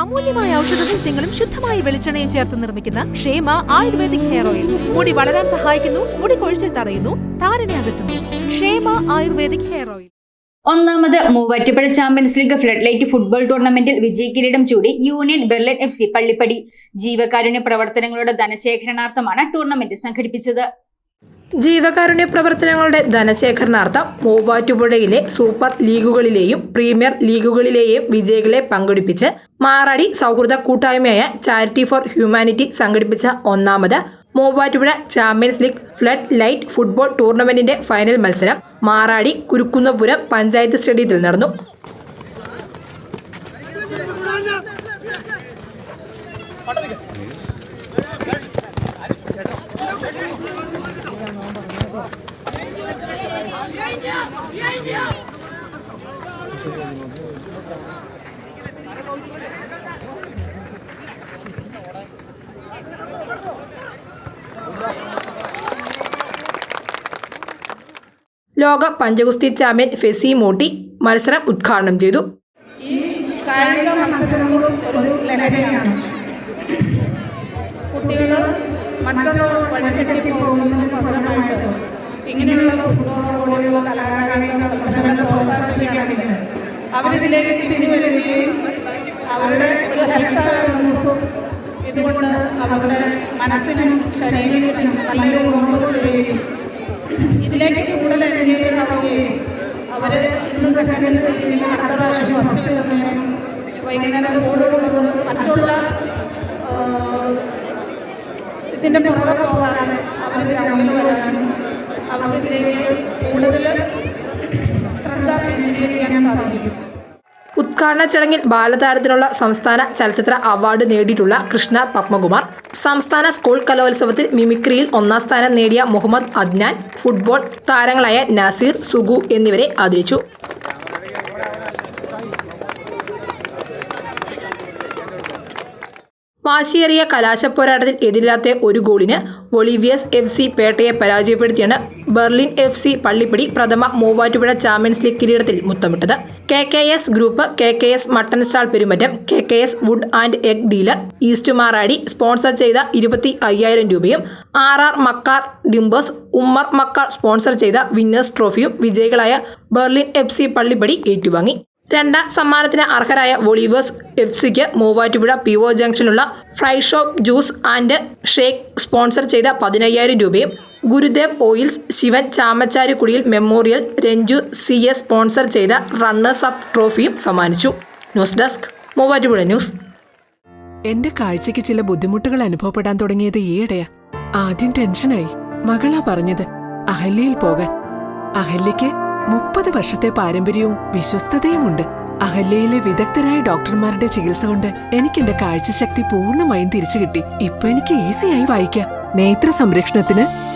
അമൂല്യമായ ഔഷധ സസ്യങ്ങളും ശുദ്ധമായ വെളിച്ചെണ്ണയും ചേർത്ത് നിർമ്മിക്കുന്ന ക്ഷേമ ആയുർവേദിക് ഹെയർ ഓയിൽ. മുടി വളരാൻ സഹായിക്കുന്നു മുടി കൊഴിച്ചിൽ തടയുന്നു താരനെ അകറ്റുന്നു. ക്ഷേമ ആയുർവേദിക് ഹെയർ ഓയിൽ. ഒന്നാമത് Muvattupuzha champions league floodlight football ടൂർണമെന്റിൽ വിജയകിരീടം ചൂടി Union Berlin F C Pallippadi. ജീവകാരുണ്യ പ്രവർത്തനങ്ങളുടെ ധനശേഖരണാർത്ഥമാണ് ടൂർണമെന്റ് സംഘടിപ്പിച്ചത്. ജീവകാരുണ്യ പ്രവർത്തനങ്ങളുടെ ധനശേഖരണാർത്ഥം മൂവാറ്റുപുഴയിലെ സൂപ്പർ ലീഗുകളിലെയും പ്രീമിയർ ലീഗുകളിലെയും വിജയികളെ പങ്കെടുപ്പിച്ച് മാറാടി സൗഹൃദ കൂട്ടായ്മയായ ചാരിറ്റി ഫോർ ഹ്യൂമാനിറ്റി സംഘടിപ്പിച്ച ഒന്നാമത് Muvattupuzha champions league floodlight football ടൂർണമെന്റിന്റെ final മത്സരം മാറാടി കുരുക്കുന്നപുരം പഞ്ചായത്ത് സ്റ്റേഡിയത്തിൽ നടന്നു. ലോക പഞ്ചഗുസ്തി ചാമ്പ്യൻ ഫെസി മോട്ടി മത്സരം ഉദ്ഘാടനം ചെയ്തു. കായിക മത്സരങ്ങളും ഒരു ലഹരിയാണ്. കുട്ടികൾ മറ്റുള്ളവർ വഴിതെറ്റി പോകുന്നതിന് പകരമായിട്ട് ഇങ്ങനെയുള്ള അവരിതിലേക്ക് തിരിഞ്ഞു വരികയും അവരുടെ ഒരു ഹെൽത്ത് ഇതുകൊണ്ട് അവരുടെ മനസ്സിനും ശരീരത്തിനും നല്ലൊരു ഉറവ് ഇതിലേക്ക് കൂടുതൽ എൻഗേജ് ആവുകയും അവർ ഇന്ന് സെക്കൻഡിൽ അടുത്ത പ്രാവശ്യം ഫസ്റ്റ് വൈകുന്നേരം സ്കൂളിൽ നിന്ന് മറ്റുള്ള ഇതിന്റെ പുറകെ പോകാതെ അവർ ഗ്രൗണ്ടിൽ വരാനും ഉദ്ഘാടന ചടങ്ങിൽ ബാലതാരത്തിനുള്ള സംസ്ഥാന ചലച്ചിത്ര അവാർഡ് നേടിയിട്ടുള്ള കൃഷ്ണ പത്മകുമാർ സംസ്ഥാന സ്കൂൾ കലോത്സവത്തിൽ മിമിക്രിയിൽ ഒന്നാം സ്ഥാനം നേടിയ മുഹമ്മദ് അദ്നാൻ ഫുട്ബോൾ താരങ്ങളായ നസീർ സുഗു എന്നിവരെ ആദരിച്ചു. വാശിയേറിയ കലാശപ്പോരാട്ടത്തിൽ എതിരില്ലാത്ത ഒരു ഗോളിന് ഒളിവിയസ് എഫ് സി പേട്ടയെ പരാജയപ്പെടുത്തിയാണ് ബെർലിൻ എഫ് സി പള്ളിപ്പടി പ്രഥമ മൂവാറ്റുപുഴ ചാമ്പ്യൻസ് ലീഗ് കിരീടത്തിൽ മുത്തമിട്ടത്. K K S group K K S mutton stall Perumattom K K S wood and egg dealer east Maradi sponsor ചെയ്ത ഇരുപത്തി അയ്യായിരം രൂപയും R R Makkar timbers Ummer Makkar sponsor ചെയ്ത winners ട്രോഫിയും വിജയികളായ Berlin F C Pallippady ഏറ്റുവാങ്ങി. രണ്ടാം സമ്മാനത്തിന് അർഹരായ വോളിവേഴ്സ് എഫ് സിക്ക് Muvattupuzha P O ജംഗ്ഷനുള്ള fry shop juice and shake sponsor ചെയ്ത പതിനയ്യായിരം രൂപയും Gurudev oils Shivan ചാമച്ചാരിക്കുടിയിൽ memorial Ranju C A sponsor ചെയ്ത റണ്ണേഴ്സ് അപ്പ് ട്രോഫിയും സമ്മാനിച്ചു. News desk Muvattupuzha news. എന്റെ കാഴ്ചയ്ക്ക് ചില ബുദ്ധിമുട്ടുകൾ അനുഭവപ്പെടാൻ തുടങ്ങിയത് ഈയിടെയാ. ആദ്യം ടെൻഷനായി. മകളാ പറഞ്ഞത് അഹല്യയിൽ പോകാൻ. അഹല്യയ്ക്ക് മുപ്പത് വർഷത്തെ പാരമ്പര്യവും വിശ്വസ്തതയുമുണ്ട്. അഹല്യയിലെ വിദഗ്ധരായ ഡോക്ടർമാരുടെ ചികിത്സ കൊണ്ട് എനിക്ക് എന്റെ കാഴ്ചശക്തി പൂർണമായും തിരിച്ചു കിട്ടി ഇപ്പൊ എനിക്ക് ഈസിയായി വായിക്കാം. നേത്ര സംരക്ഷണത്തിന്